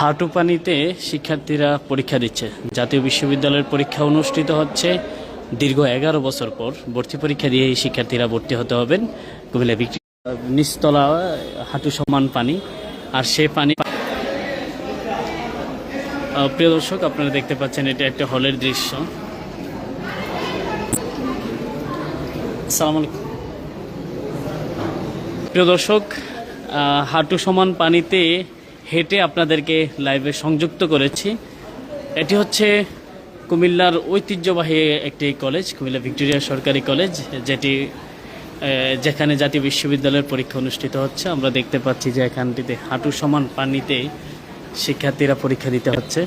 হাঁটু পানিতে শিক্ষার্থীরা পরীক্ষা দিচ্ছে। জাতীয় বিশ্ববিদ্যালয়ের পরীক্ষা অনুষ্ঠিত হচ্ছে দীর্ঘ এগারো বছর পর। ভর্তি পরীক্ষা দিয়ে এই শিক্ষার্থীরা ভর্তি হতে হবেন। কুমিল্লা বিক্রি নিচতলা হাঁটু সমান পানি। আর সে পানি প্রিয় দর্শক, আপনারা দেখতে পাচ্ছেন এটা একটা হলের দৃশ্য। আসসালামু আলাইকুম। প্রিয় দর্শক হাঁটু সমান পানিতে হেঁটে আপনাদেরকে লাইভে সংযুক্ত করেছি। এটি হচ্ছে কুমিল্লার ঐতিহ্যবাহী একটি কলেজ কুমিল্লা ভিক্টোরিয়া সরকারি কলেজ যেটি যেখানে জাতীয় বিশ্ববিদ্যালয়ের পরীক্ষা অনুষ্ঠিত হচ্ছে। আমরা দেখতে পাচ্ছি যে এখানটিতে হাঁটু সমান পানিতে শিক্ষার্থীরা পরীক্ষা দিতে হচ্ছে।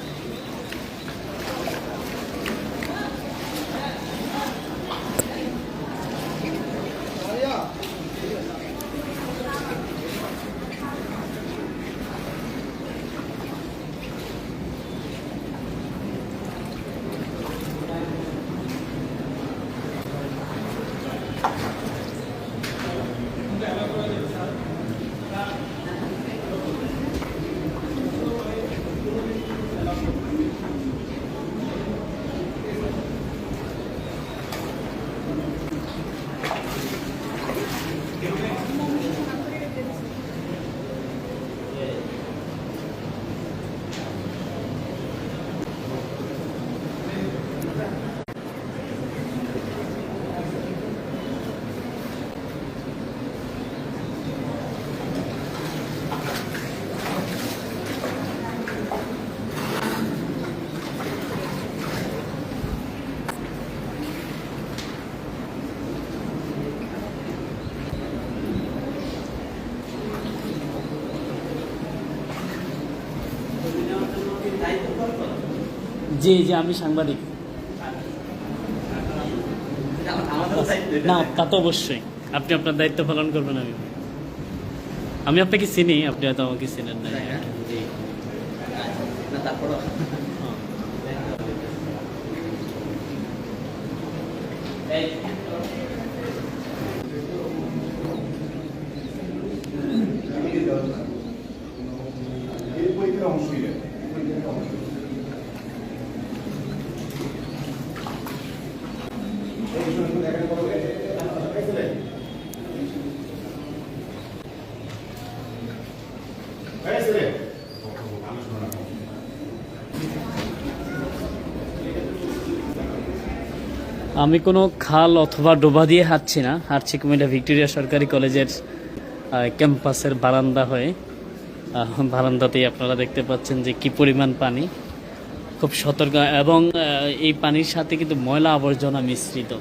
জি জি আমি সাংবাদিক না তা তো অবশ্যই আপনি আপনার দায়িত্ব পালন করবেন আমি আমি আপনাকে চিনি আপনি হয়তো আমাকে চিনেন না জি আমি কোনো খাল অথবা ডোবা দিয়ে হাঁটছি না। হাঁটছি কুমিল্লা ভিক্টোরিয়া সরকারি কলেজের ক্যাম্পাসের বারান্দা হয়ে। বারান্দাতেই আপনারা দেখতে পাচ্ছেন যে কি পরিমাণ পানি। খুব সতর্ক এবং এই পানির সাথে কিন্তু ময়লা আবর্জনা মিশ্রিত।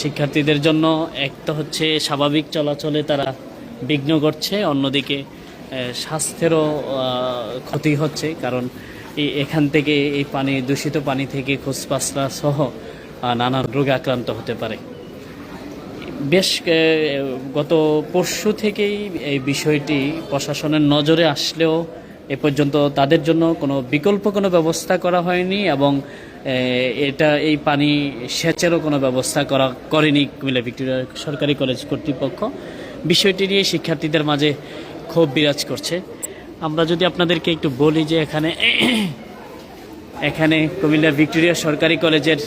শিক্ষার্থীদের জন্য এক তো হচ্ছে স্বাভাবিক চলাচলে তারা বিঘ্ন করছে, অন্যদিকে স্বাস্থ্যেরও ক্ষতি হচ্ছে, কারণ এখান থেকে এই পানি, দূষিত পানি থেকে খোসপাসরা সহ নানান রোগে আক্রান্ত হতে পারে। বেশ গত পরশু থেকেই এই বিষয়টি প্রশাসনের নজরে আসলেও এ পর্যন্ত তাদের জন্য কোনো বিকল্প কোনো ব্যবস্থা করা হয়নি এবং এটা এই পানি সেচেরও কোনো ব্যবস্থা করা করেনি কুমিল্লা ভিক্টোরিয়া সরকারি কলেজ কর্তৃপক্ষ। বিষয়টি নিয়ে শিক্ষার্থীদের মাঝে ক্ষোভ বিরাজ করছে। আমরা যদি আপনাদেরকে একটু বলি যে এখানে এখানে কুমিল্লা ভিক্টোরিয়া সরকারি কলেজের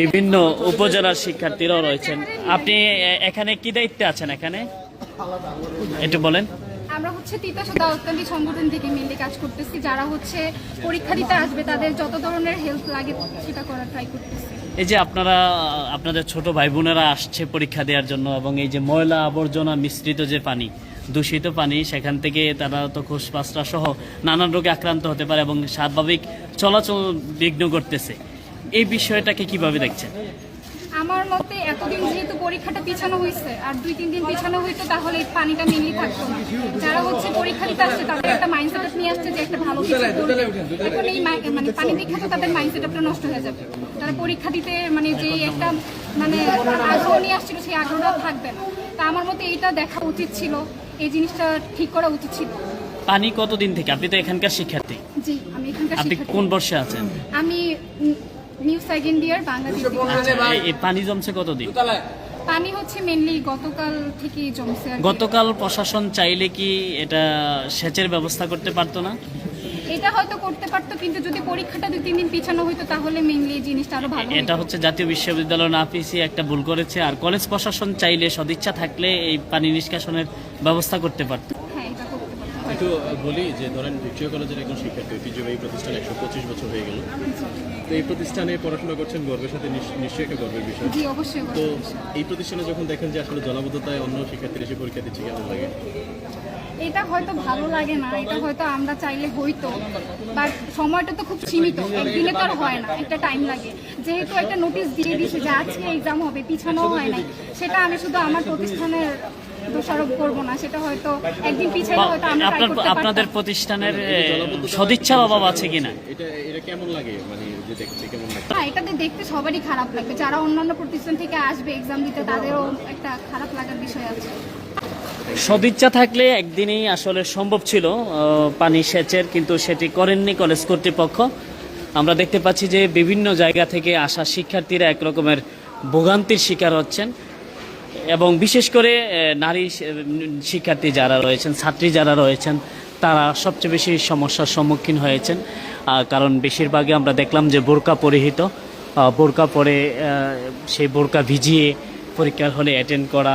বিভিন্ন উপজেলার শিক্ষার্থীরাও রয়েছেন। আপনি এখানে কি দায়িত্বে আছেন এখানে? একটু বলেন। আমরা হচ্ছে তিতাস দাওয়াতকান্দি সংগঠন থেকে মিলে কাজ করতেছি। যারা হচ্ছে পরীক্ষা দিতে আসবে, তাদের যত ধরনের হেল্প লাগে, সেটা করার ট্রাই করতেছি। এই যে আপনারা, আপনাদের ছোট ভাই বোনেরা আসছে পরীক্ষা দেওয়ার জন্য এবং এই যে ময়লা আবর্জনা মিশ্রিত যে পানি, দূষিত পানি, সেখান থেকে তারা তো খোসপাসরা সহ নানান রোগে আক্রান্ত হতে পারে এবং স্বাভাবিক চলাচল বিঘ্ন করতেছে। এই বিষয়টাকে কীভাবে দেখছেন? আমার মতে এতদিন যেহেতু পরীক্ষাটা পিছানো হয়েছে আর দুই তিন দিন পিছানো হইতো তাহলে এই পানিটা মেনলি থাকতো না। যারা হচ্ছে পরীক্ষা দিতে আসছে তাদের একটা মাইন্ডসেট নিয়ে আসছে যে একটা ভালো কিছু করবে। এখন এই মাই- মানে পানি দীক্ষা তো তাদের মাইন্ডসেটটা নষ্ট হয়ে যাবে। তারা পরীক্ষা দিতে মানে যে একটা মানে আগ্রহ নিয়ে আসছিল সেই আগ্রহটা থাকবে না। তা আমার মতে এইটা দেখা উচিত ছিল এই জিনিসটা ঠিক করা উচিত ছিল। পানি কতদিন থেকে? আপনি তো এখানকার শিক্ষার্থী। জি আমি এখানকার আপনি কোন বর্ষে আছেন? আমি নিউ সেকেন্ড ইয়ার বাংলাদেশ পানি জমছে কতদিন? পানি হচ্ছে মেনলি গতকাল থেকেই জমছে গতকাল প্রশাসন চাইলে কি এটা সেচের ব্যবস্থা করতে পারতো না? এটা হয়তো করতে পারতো কিন্তু যদি পরীক্ষাটা দুই তিন দিন পিছানো হইতো তাহলে মেনলি জিনিসটা আরও ভালো এটা হচ্ছে জাতীয় বিশ্ববিদ্যালয় নাপিসি একটা ভুল করেছে আর কলেজ প্রশাসন চাইলে সদিচ্ছা থাকলে এই পানি নিষ্কাশনের ব্যবস্থা করতে পারতো হ্যাঁ এটা করতে পারতো একটু বলি যে ধরেন ভিক্টোরিয়া কলেজের একজন শিক্ষার্থী ঐতিহ্যবাহী প্রতিষ্ঠান একশো পঁচিশ বছর হয়ে গেল। তো এই প্রতিষ্ঠানে পড়াশোনা করছেন গর্বের সাথে নিশ- নিশ্চয়ই একটা গর্বের বিষয়। অবশ্যই তো এই প্রতিষ্ঠানে যখন দেখেন যে আসলে জলাবদ্ধতায় অন্য শিক্ষার্থীরা এসে পরীক্ষা দিচ্ছে কেমন লাগে? এটা হয়তো ভালো লাগে না এটা হয়তো আমরা চাইলে হইতো বাট সময়টা তো খুব সীমিত একদিনে তো আর হয় না একটা টাইম লাগে। যেহেতু একটা নোটিশ দিয়ে দিছে যে আজকে এক্সাম হবে পিছানো হয় নাই সেটা আমি শুধু আমার প্রতিষ্ঠানের দোষারোপ করব না সেটা হয়তো একদিন পিছাইলে হয়তো আমরা ট্রাই আপনাদের প্রতিষ্ঠানের সদিচ্ছা অভাব আছে কিনা এটা এটা কেমন লাগে? মানে যে দেখতে কেমন লাগে? হ্যাঁ এটাতে দেখতে সবারই খারাপ লাগবে। যারা অন্যান্য প্রতিষ্ঠান থেকে আসবে এক্সাম দিতে তাদেরও একটা খারাপ লাগার বিষয় আছে। সদিচ্ছা থাকলে একদিনেই আসলে সম্ভব ছিল পানি সেচের কিন্তু সেটি করেননি কলেজ কর্তৃপক্ষ। আমরা দেখতে পাচ্ছি যে বিভিন্ন জায়গা থেকে আসা শিক্ষার্থীরা এক রকমের ভোগান্তির শিকার হচ্ছেন। এবং বিশেষ করে নারী শিক্ষার্থী যারা রয়েছেন, ছাত্রী যারা রয়েছেন, তারা সবচেয়ে বেশি সমস্যার সম্মুখীন হয়েছেন। কারণ বেশিরভাগই আমরা দেখলাম যে বোরকা পরিহিত। বোরকা পরে সেই বোরকা ভিজিয়ে পরীক্ষার হলে অ্যাটেন্ড করা।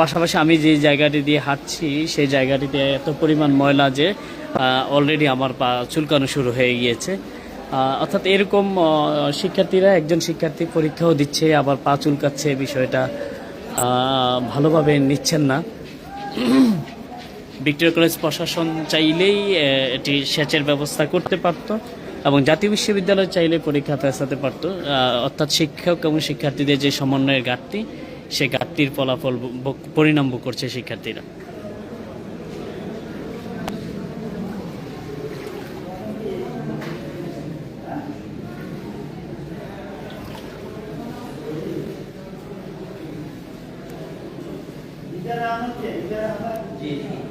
পাশাপাশি আমি যে জায়গাটি দিয়ে হাঁটছি, সেই জায়গাটিতে এত পরিমাণ ময়লা যে অলরেডি আমার পা চুলকানো শুরু হয়ে গিয়েছে। অর্থাৎ এরকম শিক্ষার্থীরা একজন শিক্ষার্থী পরীক্ষাও দিচ্ছে, আবার পা চুলকাচ্ছে, বিষয়টা ভালোভাবে নিচ্ছেন না। ভিক্টোরিয়া কলেজ প্রশাসন চাইলেই এটি সেচের ব্যবস্থা করতে পারত এবং জাতীয় বিশ্ববিদ্যালয় চাইলে পরীক্ষা পেছাতে পারত। অর্থাৎ শিক্ষক এবং শিক্ষার্থীদের যে সমন্বয়ের ঘাটতি, সে ঘাটতির ফলাফল পরিণাম করছে শিক্ষার্থীরা। Amen.